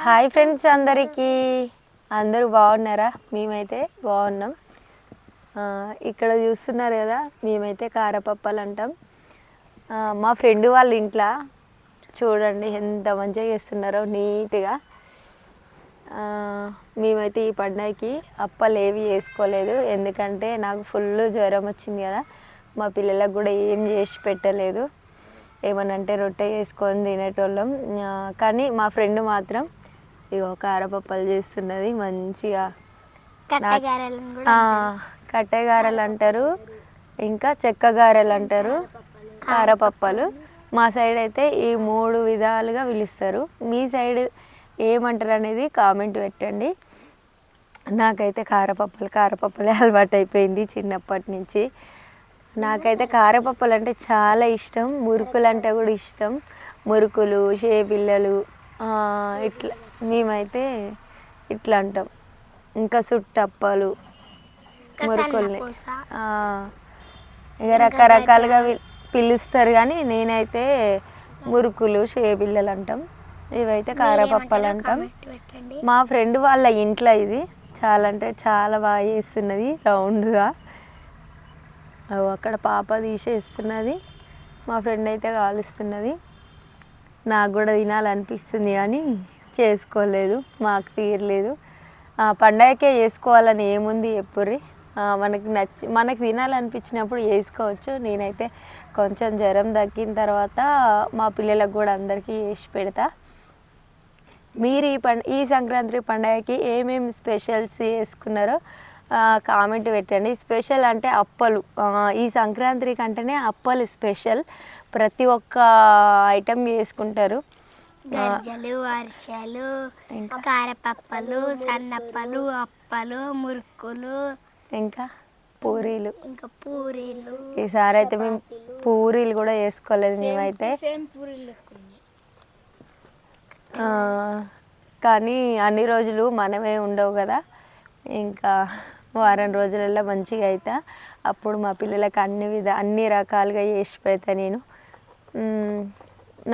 Hi friends అందరికీ. అందరూ బాగున్నారా? మేమైతే బాగున్నాం. ఇక్కడ చూస్తున్నారు కదా మేమైతే కారపప్పలు అంటాం. మా ఫ్రెండ్ వాళ్ళ ఇంట్లో చూడండి ఎంత మంచిగా చేస్తున్నారో నీట్గా. మేమైతే ఈ పండగకి అప్పలు ఏవి చేసుకోలేదు ఎందుకంటే నాకు ఫుల్ జ్వరం వచ్చింది కదా మా పిల్లలకు కూడా ఏం చేసి పెట్టలేదు. ఏమనంటే రొట్టె చేసుకొని తినేటోళ్ళం. కానీ మా ఫ్రెండ్ మాత్రం ఇగో కారపప్పలు చేస్తున్నది మంచిగా కట్టెగారెలు అంటారు. ఇంకా చెక్క గారెలు అంటారు కారపప్పలు. మా సైడ్ అయితే ఈ మూడు విధాలుగా పిలుస్తారు. మీ సైడ్ ఏమంటారు అనేది కామెంట్ పెట్టండి. నాకైతే కారపప్పలు కారపప్పలే అలవాటు అయిపోయింది చిన్నప్పటి నుంచి. నాకైతే కారపప్పలు అంటే చాలా ఇష్టం మురుకులు అంటే కూడా ఇష్టం. మురుకులు షేపిల్లలు ఇట్లా మేమైతే ఇట్లా అంటాం. ఇంకా సుట్టప్పలు మురుకుల్ని. ఇక రకరకాలుగా పిలుస్తారు కానీ నేనైతే మురుకులు షేబిల్లలు అంటాం. ఇవైతే కారపప్పలు అంటాం. మా ఫ్రెండ్ వాళ్ళ ఇంట్లో ఇది. చాలా అంటే చాలా బాగా చేస్తున్నది రౌండ్గా. అక్కడ పాప తీసేస్తున్నది. మా ఫ్రెండ్ అయితే కాలుస్తున్నది. నాకు కూడా తినాలనిపిస్తుంది కానీ చేసుకోలేదు మాకు తీరలేదు. పండగకే చేసుకోవాలని ఏముంది ఎప్పురి మనకి నచ్చి మనకి తినాలనిపించినప్పుడు వేసుకోవచ్చు నేనైతే కొంచెం జ్వరం తగ్గిన తర్వాత మా పిల్లలకు కూడా అందరికీ వేసి పెడతా. మీరు ఈ పండ ఈ సంక్రాంతి పండగకి ఏమేమి స్పెషల్స్ చేసుకున్నారో కామెంట్ పెట్టండి. స్పెషల్ అంటే అప్పలు. ఈ సంక్రాంతి కంటేనే అప్పలు స్పెషల్. ప్రతి ఒక్క ఐటెం చేసుకుంటారు. గజ్జలు అరిసెలు? కారపప్పలు సన్నప్పలు అప్పలు మురుకులు. ఇంకా? పూరీలు. ఇంకా పూరీలు ఈసారి అయితే మేము పూరీలు కూడా చేసుకోలేదు మేమైతే. కానీ అన్ని రోజులు మనమే ఉండవు కదా. ఇంకా వారం రోజులలో మంచిగా అవుతా అప్పుడు మా పిల్లలకు అన్ని విధ అన్ని రకాలుగా చేసి పెడతా నేను.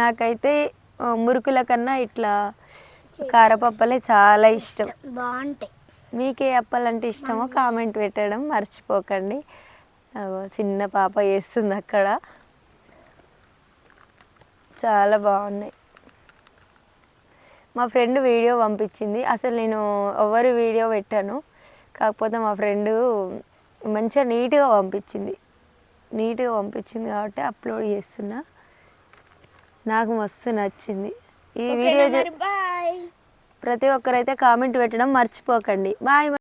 నాకైతే మురుకుల కన్నా ఇట్లా కారపప్పలే చాలా ఇష్టం. బాగుంటాయి. మీకు ఏ అప్పాలంటే ఇష్టమో? కామెంట్ పెట్టడం మర్చిపోకండి. చిన్న పాప చేస్తుంది అక్కడ. చాలా బాగున్నాయి. మా ఫ్రెండ్ వీడియో పంపించింది. అసలు నేను ఎవరి వీడియో పెట్టాను. కాకపోతే మా ఫ్రెండ్ మంచిగా నీట్గా పంపించింది. నీట్గా పంపించింది కాబట్టి అప్లోడ్ చేస్తున్నా. నాకు మస్తు నచ్చింది. ఈ వీడియో చూ- బాయ్. ప్రతి ఒక్కరైతే కామెంట్ పెట్టడం మర్చిపోకండి. బాయ్